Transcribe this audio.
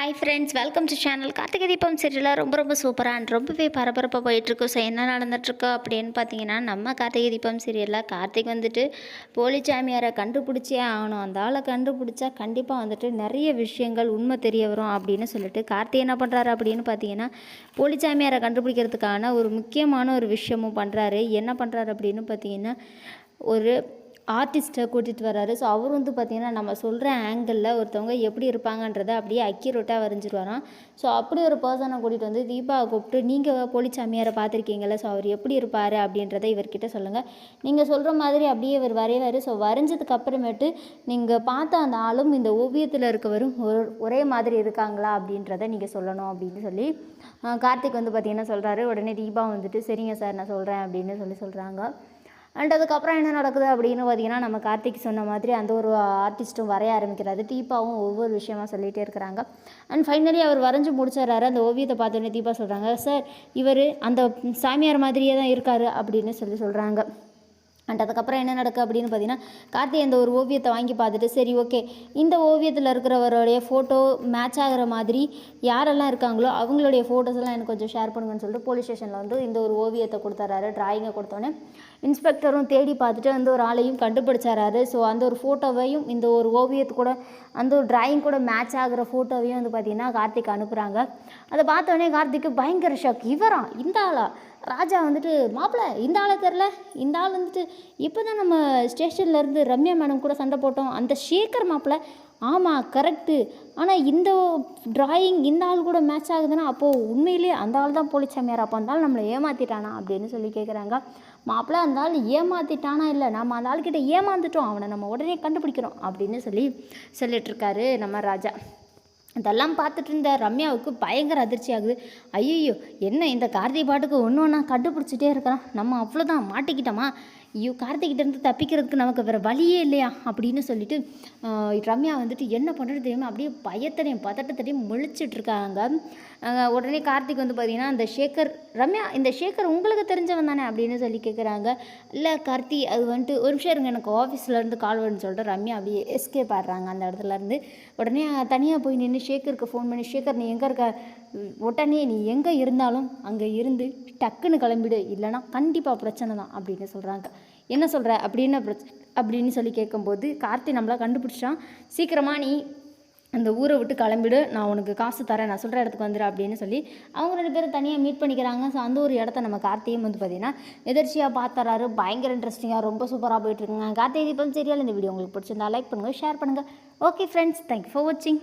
Hi friends welcome to channel Karthigai Deepam சீரியலாக ரொம்ப ரொம்ப சூப்பராக அண்ட் ரொம்பவே பரபரப்பாக போயிட்டுருக்கு ஸோ என்ன நடந்துட்டுருக்கோ அப்படின்னு பார்த்தீங்கன்னா நம்ம கார்த்திகை தீபம் சீரியலில் கார்த்திக் வந்துட்டு போலி சாமியாரை கண்டுபிடிச்சே ஆகணும். அந்த ஆளை கண்டுபிடிச்சா கண்டிப்பாக வந்துட்டு நிறைய விஷயங்கள் உண்மை தெரிய வரும் அப்படின்னு சொல்லிட்டு கார்த்திக் என்ன பண்ணுறாரு அப்படின்னு பார்த்தீங்கன்னா போலி சாமியாரை கண்டுபிடிக்கிறதுக்கான ஒரு முக்கியமான ஒரு விஷயமும் பண்ணுறாரு என்ன பண்ணுறாரு அப்படின்னு பார்த்தீங்கன்னா ஒரு ஆர்டிஸ்ட்டை கூட்டிகிட்டு வர்றாரு. ஸோ அவர் வந்து பார்த்திங்கன்னா நம்ம சொல்கிற ஆங்கிளில் ஒருத்தவங்க எப்படி இருப்பாங்கன்றதை அப்படியே அக்யூரேட்டாக வரைஞ்சிருவாராம். ஸோ அப்படி ஒரு பர்சனை கூட்டிகிட்டு வந்து தீபாவை கூப்பிட்டு நீங்கள் போலிச்சாமியாரை பார்த்துருக்கீங்களா ஸோ அவர் எப்படி இருப்பார்? அப்படின்றத இவர்கிட்ட சொல்லுங்கள் நீங்கள் சொல்கிற மாதிரி அப்படியே இவர் வரைவார். ஸோ வரைஞ்சதுக்கு அப்புறமேட்டு நீங்கள் பார்த்த அந்த ஆளும் இந்த ஓவியத்தில் இருக்கவரும் ஒரு ஒரே மாதிரி இருக்காங்களா? அப்படின்றத நீங்கள் சொல்லணும் அப்படின்னு சொல்லி கார்த்திக் வந்து பார்த்திங்கன்னா சொல்கிறாரு உடனே தீபா வந்துட்டு சரிங்க சார் நான் சொல்கிறேன் அப்படின்னு சொல்லி சொல்கிறாங்க அண்ட் அதுக்கப்புறம் என்ன நடக்குது அப்படின்னு பார்த்தீங்கன்னா நம்ம கார்த்திக் சொன்ன மாதிரி அந்த ஒரு ஆர்டிஸ்ட்டும் வரைய ஆரம்பிக்கிறாரு. தீபாவும் ஒவ்வொரு விஷயமா சொல்லிகிட்டே இருக்கிறாங்க. அண்ட் ஃபைனலி அவர் வரைஞ்சி முடிச்சிடறாரு. அந்த ஓவியத்தை பார்த்தோன்னே தீபா சொல்கிறாங்க சார் இவர் அந்த சாமியார் மாதிரியே தான் இருக்கார் அப்படின்னு சொல்லி சொல்கிறாங்க அண்ட் அதுக்கப்புறம் என்ன நடக்குது அப்படின்னு பார்த்தீங்கன்னா கார்த்தி அந்த ஒரு ஓவியத்தை வாங்கி பார்த்துட்டு சரி ஓகே இந்த ஓவியத்தில் இருக்கிறவருடைய ஃபோட்டோ மேட்ச் ஆகிற மாதிரி யாரெல்லாம் இருக்காங்களோ அவங்களுடைய ஃபோட்டோஸ் எல்லாம் எனக்கு கொஞ்சம் ஷேர் பண்ணுங்கன்னு சொல்லிட்டு போலீஸ் ஸ்டேஷனில் வந்து இந்த ஒரு ஓவியத்தை கொடுத்துறாரு ட்ராயிங்கை கொடுத்தோன்னே. இன்ஸ்பெக்டரும் தேடி பார்த்துட்டு அந்த ஒரு ஆளையும் கண்டுபிடிச்சாராரு ஸோ அந்த ஒரு ஃபோட்டோவையும் இந்த ஒரு ஓவியத்து கூட அந்த ஒரு டிராயிங் கூட மேட்ச் ஆகிற ஃபோட்டோவையும் வந்து பார்த்திங்கன்னா கார்த்திக் அனுப்புகிறாங்க அதை பார்த்தோன்னே கார்த்திக்கு பயங்கர ஷாக் இவரா? இந்த ஆளா? ராஜா வந்துட்டு மாப்பிள்ள இந்த ஆளை தெரில இந்த ஆள் வந்துட்டு இப்போ தான் நம்ம ஸ்டேஷன்லேருந்து ரம்யா மேடம் கூட சண்டை போட்டோம். அந்த ஷேகர் மாப்பிள்ள ஆமாம் கரெக்டு ஆனால் இந்த ட்ராயிங் இந்த ஆள் கூட மேட்ச் ஆகுதுன்னா அப்போது உண்மையிலே அந்த ஆள் தான் போலிச்சாமியார். அப்போ அந்த ஆள் நம்மளை ஏமாற்றிட்டானா அப்படின்னு சொல்லி கேட்குறாங்க மாப்பிள்ள அந்த ஆள் ஏமாற்றிட்டானா இல்லை? நம்ம அந்த ஆள்கிட்ட ஏமாந்துட்டோம். அவனை நம்ம உடனே கண்டுபிடிக்கிறோம். அப்படின்னு சொல்லி சொல்லிட்டுருக்காரு நம்ம ராஜா. இதெல்லாம் பார்த்துட்டு இருந்த ரம்யாவுக்கு பயங்கர அதிர்ச்சி ஆகுது. ஐயோ என்ன இந்த கார்த்திகை பாட்டுக்கு ஒன்று ஒன்றா கண்டுபிடிச்சிட்டே இருக்கிறான். நம்ம அவ்வளோதான் மாட்டிக்கிட்டோமா? ஐயோ கார்த்திகிட்டேருந்து தப்பிக்கிறதுக்கு நமக்கு வேறு வழியே இல்லையா? அப்படின்னு சொல்லிட்டு ரம்யா வந்துட்டு என்ன பண்ணுறது தெரியுமா? அப்படியே பயத்தனையும் பதட்டத்தனையும் முழிச்சிட்ருக்காங்க உடனே கார்த்திக் வந்து பார்த்தீங்கன்னா அந்த ஷேகர் ரம்யா இந்த ஷேகர் உங்களுக்கு தெரிஞ்சவன் தானே அப்படின்னு சொல்லி கேட்குறாங்க இல்லை கார்த்தி அது வந்துட்டு ஒரு நிமிஷம் இருங்க எனக்கு ஆஃபீஸ்லேருந்து கால் வரும்னு சொல்லிட்டு ரம்யா அப்படியே எஸ்கேப் ஆடுறாங்க அந்த இடத்துலேருந்து உடனே தனியாக போய் நின்று ஷேக்கருக்கு ஃபோன் பண்ணி ஷேகர் நீ எங்கே இருக்க? உடனே நீ எங்கே இருந்தாலும் அங்கே இருந்து டக்குன்னு கிளம்பிடு. இல்லைனா கண்டிப்பாக பிரச்சனை தான் அப்படின்னு சொல்கிறாங்க என்ன சொல்கிற அப்படின்னு அப்படின்னு சொல்லி கேட்கும்போது கார்த்தி நம்மளா கண்டுபிடிச்சான். சீக்கிரமாக நீ அந்த ஊரை விட்டு கிளம்பிடு. நான் உனக்கு காசு தரேன். நான் சொல்கிற இடத்துக்கு வந்துடு அப்படின்னு சொல்லி அவங்க ரெண்டு பேரும் தனியாக மீட் பண்ணிக்கிறாங்க. ஸோ அந்த ஒரு இடத்த நம்ம கார்த்தியும் வந்து பார்த்தீங்கன்னா எதிர்ச்சியாக பார்த்துறாரு பயங்கர இன்ட்ரெஸ்டிங்காக ரொம்ப சூப்பராக போயிட்டுருக்குங்க கார்த்திகை தீபம் சீரியல் இந்த வீடியோ உங்களுக்கு பிடிச்சிருந்தா லைக் பண்ணுங்கள் ஷேர் பண்ணுங்கள் ஓகே ஃப்ரெண்ட்ஸ் தேங்க்யூ ஃபார் வாட்சிங்